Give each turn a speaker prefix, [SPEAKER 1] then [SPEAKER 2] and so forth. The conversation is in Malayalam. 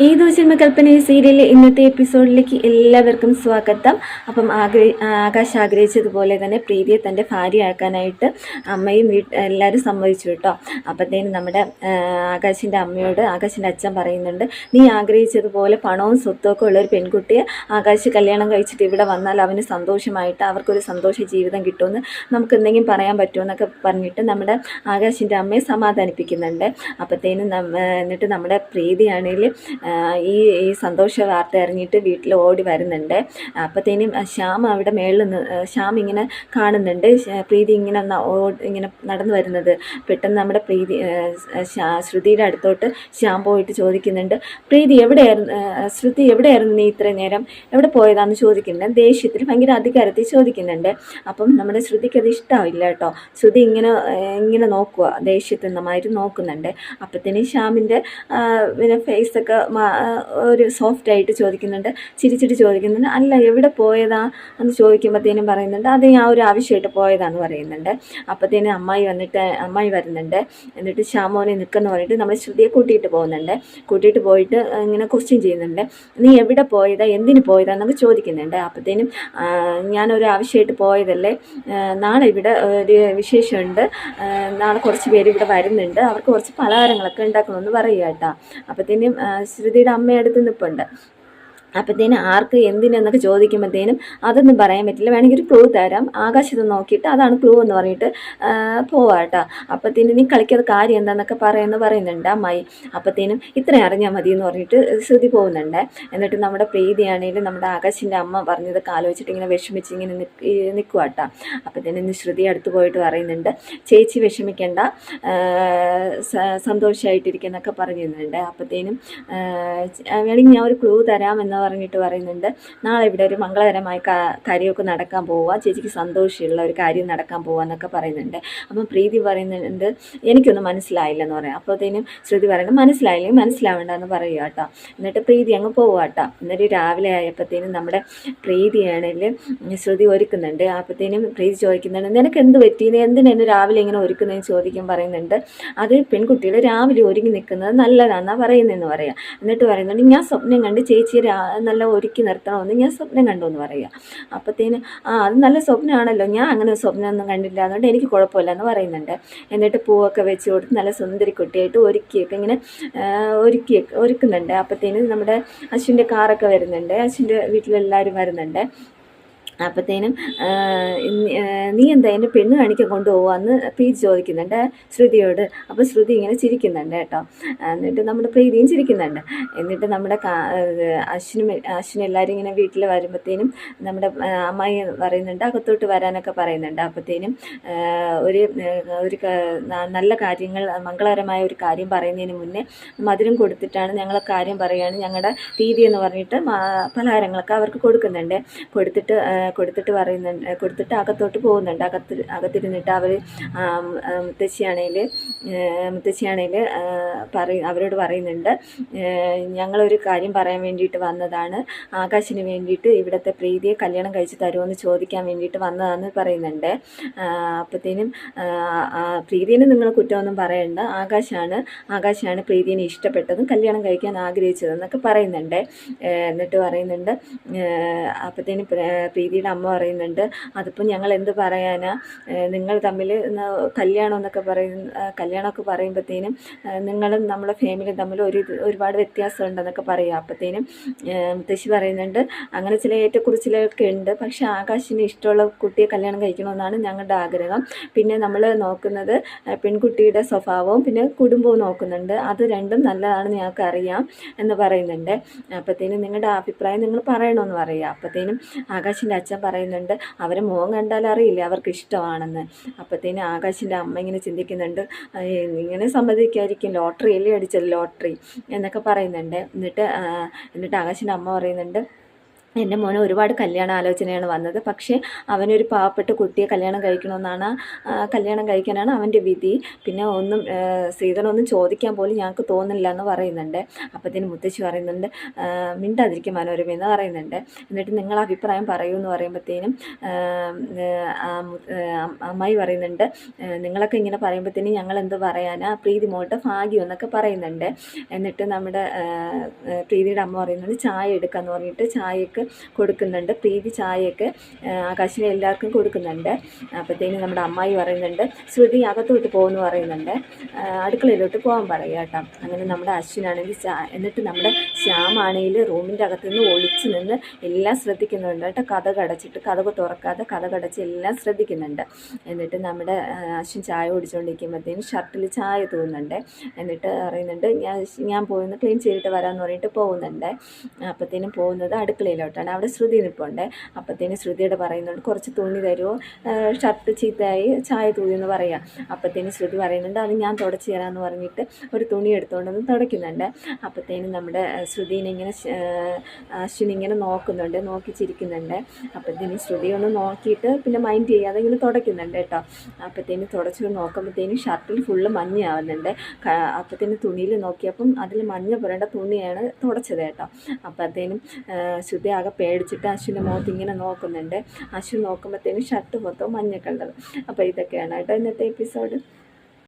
[SPEAKER 1] ഏതോ ഈ സീരിയലിലെ ഇന്നത്തെ എപ്പിസോഡിലേക്ക് എല്ലാവർക്കും സ്വാഗതം. അപ്പം ആഗ്രഹി ആകാശ് ആഗ്രഹിച്ചതുപോലെ തന്നെ പ്രീതിയെ തന്റെ ഭാര്യയാക്കാനായിട്ട് അമ്മയും വീട്ട് എല്ലാവരും സമ്മതിച്ചു കേട്ടോ. അപ്പോഴത്തേനും നമ്മുടെ ആകാശിന്റെ അമ്മയോട് ആകാശിന്റെ അച്ഛൻ പറയുന്നുണ്ട് നീ ആഗ്രഹിച്ചതുപോലെ പണവും സ്വത്തുമൊക്കെ ഉള്ളൊരു പെൺകുട്ടിയെ ആകാശ് കല്യാണം കഴിച്ചിട്ട് ഇവിടെ വന്നാൽ അവന് സന്തോഷമായിട്ട് അവർക്കൊരു സന്തോഷ ജീവിതം കിട്ടുമെന്ന് നമുക്ക് എന്തെങ്കിലും പറയാൻ പറ്റുമോ എന്നൊക്കെ പറഞ്ഞിട്ട് നമ്മുടെ ആകാശിന്റെ അമ്മയെ സമാധാനിപ്പിക്കുന്നുണ്ട്. അപ്പോഴത്തേനും എന്നിട്ട് നമ്മുടെ പ്രീതിയാണെങ്കിൽ ഈ ഈ സന്തോഷ വാർത്ത അറിഞ്ഞിട്ട് വീട്ടിൽ ഓടി വരുന്നുണ്ട്. അപ്പോഴത്തേനും ശ്യാം അവിടെ മേളിൽ ശ്യാം ഇങ്ങനെ കാണുന്നുണ്ട്. പ്രീതി ഇങ്ങനെ ഇങ്ങനെ നടന്നു വരുന്നത്. പെട്ടെന്ന് നമ്മുടെ പ്രീതി ശ്രുതിയുടെ അടുത്തോട്ട് ശ്യാം പോയിട്ട് ചോദിക്കുന്നുണ്ട് പ്രീതി എവിടെയായിരുന്നു? ശ്രുതി എവിടെയായിരുന്നു നീ ഇത്രയും നേരം? എവിടെ പോയതാന്ന് ചോദിക്കുന്നുണ്ട്. ദേഷ്യത്തിൽ ഭയങ്കര അധികാരത്തിൽ ചോദിക്കുന്നുണ്ട്. അപ്പം നമ്മുടെ ശ്രുതിക്ക് അത് ഇഷ്ടമാവില്ല കേട്ടോ. ശ്രുതി ഇങ്ങനെ ഇങ്ങനെ നോക്കുക ദേഷ്യത്തിൽ നന്നായിട്ട് നോക്കുന്നുണ്ട്. അപ്പത്തേനും ശ്യാമിന്റെ പിന്നെ ഫേസൊക്കെ ഒരു സോഫ്റ്റ് ആയിട്ട് ചോദിക്കുന്നുണ്ട്. ചിരിച്ചിട്ട് ചോദിക്കുന്നുണ്ട്. അല്ല എവിടെ പോയതാ എന്ന് ചോദിക്കുമ്പോഴത്തേനും പറയുന്നുണ്ട്. അത് ഞാൻ ഒരു ആവശ്യമായിട്ട് പോയതാന്ന് പറയുന്നുണ്ട്. അപ്പോഴത്തേനും അമ്മായി വന്നിട്ട് അമ്മായി വരുന്നുണ്ട്. എന്നിട്ട് ശ്യാമോനെ നിൽക്കുന്ന പറഞ്ഞിട്ട് നമ്മൾ ശ്രുതിയെ കൂട്ടിയിട്ട് പോകുന്നുണ്ട്. കൂട്ടിയിട്ട് പോയിട്ട് ഇങ്ങനെ ക്വസ്റ്റ്യൻ ചെയ്യുന്നുണ്ട്. നീ എവിടെ പോയതാ? എന്തിന് പോയതാ? എന്നൊക്കെ ചോദിക്കുന്നുണ്ട്. അപ്പോഴത്തേനും ഞാനൊരു ആവശ്യമായിട്ട് പോയതല്ലേ? നാളെ ഇവിടെ ഒരു വിശേഷമുണ്ട്. നാളെ കുറച്ച് പേര് ഇവിടെ വരുന്നുണ്ട്. അവർക്ക് കുറച്ച് പലഹാരങ്ങളൊക്കെ ഉണ്ടാക്കണമെന്ന് പറയുക കേട്ടോ. അപ്പത്തേനും ആ, അമ്മയുടെ അമ്മയടുത്ത് നിൽപ്പുണ്ട് അപ്പത്തേനും ആർക്ക് എന്തിനെന്നൊക്കെ ചോദിക്കുമ്പോഴത്തേനും അതൊന്നും പറയാൻ പറ്റില്ല. വേണമെങ്കിൽ ഒരു ക്ലൂ തരാം. ആകാശത്ത് നോക്കിയിട്ട് അതാണ് ക്ലൂ എന്ന് പറഞ്ഞിട്ട് പോവാട്ടോ കേട്ടോ. അപ്പത്തേനും നീ കളിക്കാത്ത കാര്യം എന്താണെന്നൊക്കെ പറയുമെന്ന് പറയുന്നുണ്ട് അമ്മായി. അപ്പത്തേനും ഇത്രയും അറിഞ്ഞാൽ മതി എന്ന് പറഞ്ഞിട്ട് ശ്രുതി പോകുന്നുണ്ട്. എന്നിട്ട് നമ്മുടെ പ്രീതിയാണെങ്കിലും നമ്മുടെ ആകാശിന്റെ അമ്മ പറഞ്ഞതൊക്കെ ആലോചിച്ചിട്ട് ഇങ്ങനെ വിഷമിച്ച് ഇങ്ങനെ അപ്പത്തേനും ഇന്ന് ശ്രുതി അടുത്ത് പോയിട്ട് പറയുന്നുണ്ട് ചേച്ചി വിഷമിക്കേണ്ട. സന്തോഷമായിട്ടിരിക്കുന്നൊക്കെ പറഞ്ഞിരുന്നുണ്ട്. അപ്പത്തേനും വേണമെങ്കിൽ ഞാൻ ഒരു ക്ലൂ തരാമെന്ന് പറഞ്ഞിട്ട് പറയുന്നുണ്ട്. നാളെ ഇവിടെ ഒരു മംഗളകരമായ കാര്യമൊക്കെ നടക്കാൻ പോവുക. ചേച്ചിക്ക് സന്തോഷമുള്ള ഒരു കാര്യം നടക്കാൻ പോവുക എന്നൊക്കെ പറയുന്നുണ്ട്. അപ്പം പ്രീതി പറയുന്നുണ്ട് എനിക്കൊന്നും മനസ്സിലായില്ലെന്ന് പറയാം. അപ്പോഴത്തേനും ശ്രുതി പറയുന്നത് മനസ്സിലായില്ലെങ്കിൽ മനസ്സിലാവേണ്ട എന്ന് പറയുക കേട്ടോ. എന്നിട്ട് പ്രീതി അങ്ങ് പോവുക കേട്ടോ. എന്നിട്ട് രാവിലെ ആയപ്പോഴത്തേനും നമ്മുടെ പ്രീതിയാണെങ്കിൽ ശ്രുതി ഒരുക്കുന്നുണ്ട്. അപ്പോഴത്തേനും പ്രീതി ചോദിക്കുന്നുണ്ട് നിനക്ക് എന്ത് പറ്റി? നീ എന്നെ രാവിലെ ഇങ്ങനെ ഒരുക്കുന്നതെന്ന് ചോദിക്കാൻ പറയുന്നുണ്ട്? അത് പെൺകുട്ടികൾ രാവിലെ ഒരുങ്ങി നിൽക്കുന്നത് നല്ലതാണെന്നാണ് പറയുന്നതെന്ന് പറയാം. എന്നിട്ട് പറയുന്നുണ്ട് ഞാൻ സ്വപ്നം കണ്ട് ചേച്ചി നല്ല ഒരുക്കി നിർത്തണമെന്ന് ഞാൻ സ്വപ്നം കണ്ടു എന്ന് പറയുക. അപ്പത്തേന് ആ അത് നല്ല സ്വപ്നമാണല്ലോ. ഞാൻ അങ്ങനെ സ്വപ്നമൊന്നും കണ്ടില്ല. അതുകൊണ്ട് എനിക്ക് കുഴപ്പമില്ല എന്ന് പറയുന്നുണ്ട്. എന്നിട്ട് പൂവൊക്കെ വെച്ച് കൊടുത്ത് നല്ല സുന്ദരി കുട്ടിയായിട്ട് ഒരുക്കിയൊക്കെ ഇങ്ങനെ ഒരുക്കി ഒരുക്കുന്നുണ്ട്. അപ്പത്തേന് നമ്മുടെ അശ്വിന്റെ കാറൊക്കെ വരുന്നുണ്ട്. അശ്വിന്റെ വീട്ടിലെല്ലാവരും വരുന്നുണ്ട്. ആ, നീ എന്താ എന്റെ പെണ്ണ് കാണിക്കാൻ കൊണ്ടുപോവാന്ന് പ്രീതി ചോദിക്കുന്നുണ്ട് ശ്രുതിയോട്. അപ്പോൾ ശ്രുതി ഇങ്ങനെ ചിരിക്കുന്നുണ്ട് കേട്ടോ. എന്നിട്ട് നമ്മുടെ പ്രീതിയും ചിരിക്കുന്നുണ്ട്. എന്നിട്ട് നമ്മുടെ അശ്വിനും അശ്വിനും എല്ലാവരും ഇങ്ങനെ വീട്ടിൽ വരുമ്പോഴത്തേനും നമ്മുടെ അമ്മായി പറയുന്നുണ്ട് അകത്തോട്ട് വരാനൊക്കെ പറയുന്നുണ്ട്. അപ്പോഴത്തേനും ഒരു ഒരു നല്ല കാര്യങ്ങൾ മംഗളകരമായ ഒരു കാര്യം പറയുന്നതിന് മുന്നേ മധുരം കൊടുത്തിട്ടാണ് ഞങ്ങൾ കാര്യം പറയുകയാണ്. ഞങ്ങളുടെ രീതി എന്ന് പറഞ്ഞിട്ട് പലഹാരങ്ങളൊക്കെ അവർക്ക് കൊടുക്കുന്നുണ്ട്. കൊടുത്തിട്ട് കൊടുത്തിട്ട് പറയുന്നുണ്ട് കൊടുത്തിട്ട് അകത്തോട്ട് പോകുന്നുണ്ട്. അകത്ത് അകത്തിരുന്നിട്ട് അവർ മുത്തശ്ശിയാണേൽ മുത്തശ്ശിയാണേൽ പറയും അവരോട് പറയുന്നുണ്ട് ഞങ്ങളൊരു കാര്യം പറയാൻ വേണ്ടിയിട്ട് വന്നതാണ്. ആകാശിന് വേണ്ടിയിട്ട് ഇവിടുത്തെ പ്രീതിയെ കല്യാണം കഴിച്ച് തരുമെന്ന് ചോദിക്കാൻ വേണ്ടിയിട്ട് വന്നതാണെന്ന് പറയുന്നുണ്ട്. അപ്പോഴത്തേനും പ്രീതിനെ നിങ്ങൾ കുറ്റമൊന്നും പറയണ്ട. ആകാശാണ് ആകാശാണ് പ്രീതിനെ ഇഷ്ടപ്പെട്ടതും കല്യാണം കഴിക്കാൻ ആഗ്രഹിച്ചതെന്നൊക്കെ പറയുന്നുണ്ട്. എന്നിട്ട് പറയുന്നുണ്ട് അപ്പോഴത്തേനും പ്രീതിയുടെ അമ്മ പറയുന്നുണ്ട്. അതിപ്പോൾ ഞങ്ങൾ എന്ത് പറയാനാ നിങ്ങൾ തമ്മിൽ കല്യാണം എന്നൊക്കെ പറയുന്ന കല്യാണമൊക്കെ പറയുമ്പോഴത്തേനും നിങ്ങളും നമ്മളെ ഫാമിലി തമ്മിൽ ഒരു ഒരുപാട് വ്യത്യാസം ഉണ്ടെന്നൊക്കെ പറയുക അപ്പോഴത്തേനും മുത്തശ്ശി പറയുന്നുണ്ട് അങ്ങനെ ചില ഏറ്റക്കുറിച്ചിലൊക്കെ ഉണ്ട്. പക്ഷേ ആകാശിന് ഇഷ്ടമുള്ള കുട്ടിയെ കല്യാണം കഴിക്കണമെന്നാണ് ഞങ്ങളുടെ ആഗ്രഹം. പിന്നെ നമ്മൾ നോക്കുന്നത് പെൺകുട്ടിയുടെ സ്വഭാവവും പിന്നെ കുടുംബവും നോക്കുന്നുണ്ട്. അത് രണ്ടും നല്ലതാണെന്ന് ഞങ്ങൾക്ക് അറിയാം എന്ന് പറയുന്നുണ്ട്. അപ്പോഴത്തേനും നിങ്ങളുടെ അഭിപ്രായം നിങ്ങൾ പറയണമെന്ന് പറയുക അപ്പോഴത്തേനും ആകാശിന്റെ അച്ഛൻ പറയുന്നുണ്ട് അവർ മുഖം കണ്ടാൽ അറിയില്ല അവർക്ക് ഇഷ്ടമാണെന്ന്? അപ്പോഴത്തേന് ആകാശിന്റെ അമ്മ ഇങ്ങനെ ചിന്തിക്കുന്നുണ്ട് "അയ്യ, ഇങ്ങനെ സമ്മതിക്കായിരിക്കും ലോട്ടറി അല്ലേ അടിച്ചത് ലോട്ടറി എന്നൊക്കെ പറയുന്നുണ്ട്. എന്നിട്ട് എന്നിട്ട് ആകാശിന്റെ അമ്മ പറയുന്നുണ്ട് എന്റെ മോനെ ഒരുപാട് കല്യാണ ആലോചനയാണ് വന്നത്. പക്ഷേ അവനൊരു പാവപ്പെട്ട കുട്ടിയെ കല്യാണം കഴിക്കണമെന്നാണ് കല്യാണം കഴിക്കാനാണ് അവന്റെ വിധി. പിന്നെ ഒന്നും ശ്രീധരനൊന്നും ചോദിക്കാൻ പോലും ഞങ്ങൾക്ക് തോന്നില്ല എന്ന് പറയുന്നുണ്ട്. അപ്പത്തിന് മുത്തശ്ശി പറയുന്നുണ്ട് മിണ്ടാതിരിക്കും മനോരമ എന്ന് പറയുന്നുണ്ട്. എന്നിട്ട് നിങ്ങൾ അഭിപ്രായം പറയൂ എന്ന് പറയുമ്പോഴത്തേനും അമ്മായി പറയുന്നുണ്ട് നിങ്ങളൊക്കെ ഇങ്ങനെ പറയുമ്പോഴത്തേനും ഞങ്ങൾ എന്ത് പറയാനാ? പ്രീതി മോട്ട് ഭാഗ്യം എന്നൊക്കെ പറയുന്നുണ്ട്. എന്നിട്ട് നമ്മുടെ പ്രീതിയുടെ അമ്മ പറയുന്നുണ്ട് ചായ എടുക്കാന്ന് പറഞ്ഞിട്ട് ചായക്ക് കൊടുക്കുന്നുണ്ട്. പ്രീതി ചായയൊക്കെ ആകാശിനെ എല്ലാവർക്കും കൊടുക്കുന്നുണ്ട്. അപ്പോഴത്തേനും നമ്മുടെ അമ്മായി പറയുന്നുണ്ട് ശ്രുതി അകത്തോട്ട് പോകുമെന്ന് പറയുന്നുണ്ട്. അടുക്കളയിലോട്ട് പോകാൻ പറയുക കേട്ടോ. അങ്ങനെ നമ്മുടെ അശ്വിനാണെങ്കിൽ എന്നിട്ട് നമ്മുടെ ശ്യാമാണെങ്കിൽ റൂമിന്റെ അകത്തു നിന്ന് ഒളിച്ച് നിന്ന് എല്ലാം ശ്രദ്ധിക്കുന്നുണ്ട് കേട്ടോ. കഥ കടച്ചിട്ട് കഥ തുറക്കാതെ കഥ കടച്ച് എല്ലാം ശ്രദ്ധിക്കുന്നുണ്ട്. എന്നിട്ട് നമ്മുടെ അശ്വിൻ ചായ കുടിച്ചുകൊണ്ടിരിക്കുമ്പോഴത്തേനും ഷർട്ടിൽ ചായ തൂന്നുന്നുണ്ട് എന്നിട്ട് പറയുന്നുണ്ട് ഞാൻ ഞാൻ പോയിന്ന് ക്ലീൻ ചെയ്തിട്ട് വരാമെന്ന് പറഞ്ഞിട്ട് പോകുന്നുണ്ട്. അപ്പോഴത്തേനും പോകുന്നത് അടുക്കളയിലോട്ടാണ് അവിടെ ശ്രുതി നിൽപ്പുണ്ട് അപ്പോഴത്തേനും ശ്രുതിയുടെ പറയുന്നുണ്ട് കുറച്ച് തുണി തരുമോ ഷർട്ട് ചീത്തയായി ചായ തൂതി എന്ന് പറയാം. അപ്പോഴത്തേനും ശ്രുതി പറയുന്നുണ്ട് അത് ഞാൻ തുടച്ച് തരാമെന്ന് പറഞ്ഞിട്ട് ഒരു തുണി എടുത്തുകൊണ്ട് വന്ന് തുടയ്ക്കുന്നുണ്ട്. അപ്പത്തേനും നമ്മുടെ ശ്രുതിനെ ഇങ്ങനെ അശ്വിനി അശ്വിൻ ഇങ്ങനെ നോക്കുന്നുണ്ട് നോക്കി ചിരിക്കുന്നുണ്ട്. അപ്പോഴത്തേനും ശ്രുതി ഒന്ന് നോക്കിയിട്ട് പിന്നെ മൈൻഡ് ചെയ്യാതെ ഇങ്ങനെ തുടയ്ക്കുന്നുണ്ട് കേട്ടോ. അപ്പത്തേനും തുടച്ച് നോക്കുമ്പോഴത്തേനും ഷർട്ടിൽ ഫുള്ള് മഞ്ഞയാവുന്നുണ്ട്. അപ്പത്തേനും തുണിയിൽ നോക്കിയപ്പം അതിൽ മഞ്ഞ പുരണ്ട തുണിയാണ് തുടച്ചത് കേട്ടോ. അപ്പോഴത്തേനും ശ്രുതി ആകെ പേടിച്ചിട്ട് അശ്വിന്റെ മുഖത്ത് ഇങ്ങനെ നോക്കുന്നുണ്ട്. അശ്വിൻ നോക്കുമ്പോഴത്തേനും ഷർട്ട് മൊത്തം മഞ്ഞ കളർ അപ്പോൾ ഇതൊക്കെയാണ് കേട്ടോ ഇന്നത്തെ എപ്പിസോഡ്